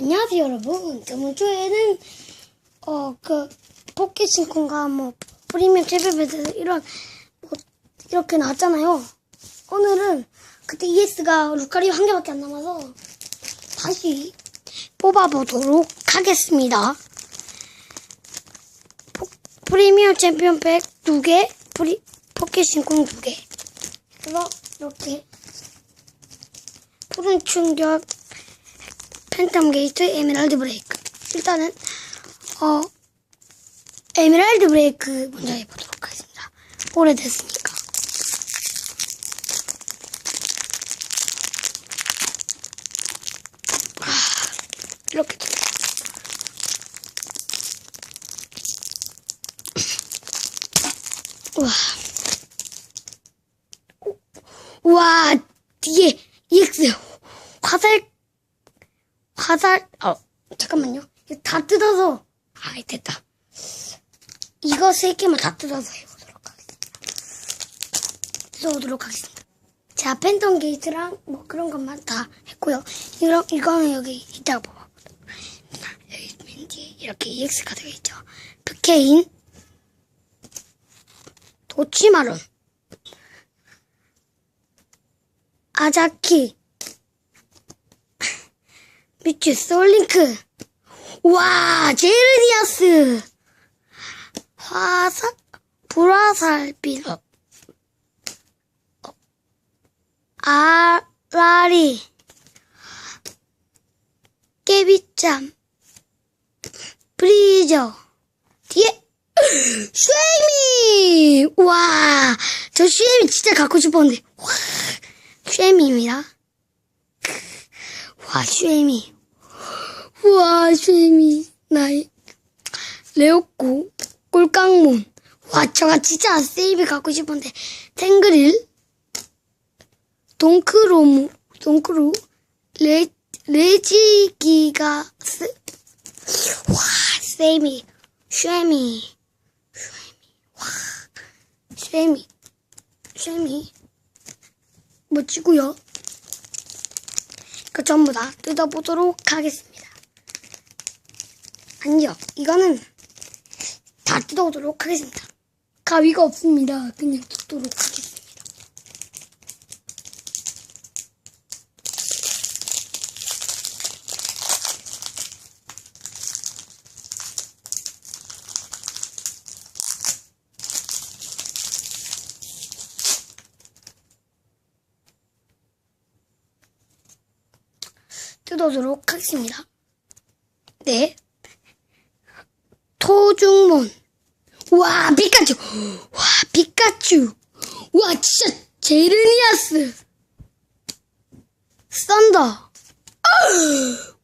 안녕하세요 여러분. 저번 주에는 어 그 포켓싱콘과 뭐 프리미엄 챔피언배드 이런 뭐 이렇게 나왔잖아요. 오늘은 그때 ES가 루카리오 한 개밖에 안 남아서 다시 뽑아보도록 하겠습니다. 포, 프리미엄 챔피언 팩 두개 프리 포켓싱콘 두개. 그래서 이렇게 푸른 충격 팬텀 게이트 에메랄드 브레이크. 일단은 어 에메랄드 브레이크 먼저 해보도록 하겠습니다. 오래됐으니까. 아, 이렇게 돼. 우와. 우와 뒤에 EX 화살 화살, 어, 잠깐만요. 다 뜯어서, 아, 됐다. 이거 세 개만 다 뜯어서 해보도록 하겠습니다. 뜯어보도록 하겠습니다. 자, 팬텀 게이트랑 뭐 그런 것만 다 했고요. 이런, 이거는 여기 이따가 하겠습니다. 여기 맨 뒤에 이렇게 EX 카드가 있죠. 프케인, 도치마론, 아자키, 미치 솔링크. 와 제르디아스. 화사 불화살 빌업 어, 아라리. 깨비짬 브리저. 뒤에 쉐미! 와저 쉐미 진짜 갖고 싶었는데. 와 쉐미입니다 와 쉐미. 우와, 쉐미, 나이, 레오코, 꿀깡몬. 와, 저가 진짜 세이브 갖고 싶은데, 탱그릴, 동크로무, 동크로, 레, 레지기가스. 와, 세이미, 쉐미, 쉐미, 와, 쉐미, 쉐미. 멋지고요 그 전부 다 뜯어보도록 하겠습니다. 아니요, 이거는 다 뜯어보도록 하겠습니다. 가위가 없습니다. 그냥 뜯도록 하겠습니다. 뜯어보도록 하겠습니다. 네. 토중몬. 와, 피카츄. 와, 피카츄. 와, 진짜 제르니아스. 썬더. 아,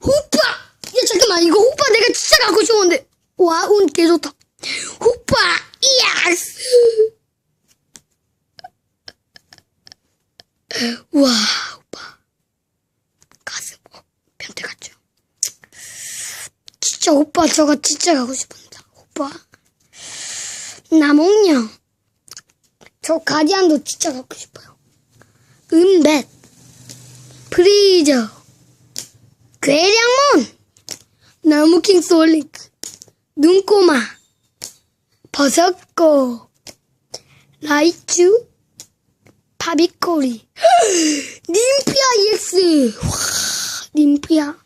호빠. 야, 잠깐만. 이거 호빠 내가 진짜 갖고 싶었는데. 와, 운 개좋다. 호빠. 이야스. 와, 오빠. 가슴, 어, 변태 같죠? 진짜 오빠 저거 진짜 가고 싶습니다. 오빠. 나몽령. 저 가디안도 진짜 갖고 싶어요. 은벳. 프리저. 괴량몬. 나무킹 솔링크. 눈꼬마. 버섯고. 라이츄. 파비코리. 님피아 EX. 와, 님피아.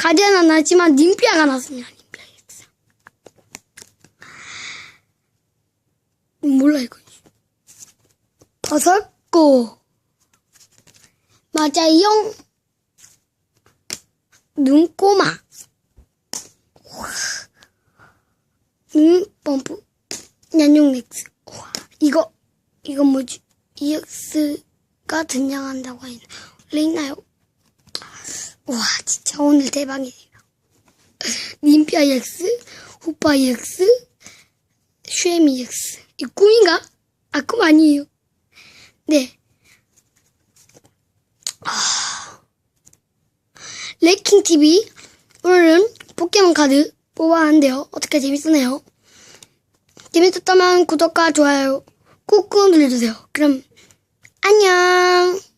가디안은 나지만 님피아가 났습니다. 님피아 X. 몰라 이거. 버섯고 맞아요. 눈꼬마 눈 펌프 년용렉스 와 이거 이거 뭐지? EX가 등장한다고 했나? 원래 있나요? 와 진짜 오늘 대박이네요. 님피아 EX, 호빠 EX, 쉐미 EX. 이 꿈인가? 아, 꿈 아니에요. 네. 아... 레킹 TV 오늘은 포켓몬 카드 뽑아왔는데요. 어떻게 재밌었나요? 재밌었다면 구독과 좋아요 꾹꾹 눌러주세요. 그럼 안녕.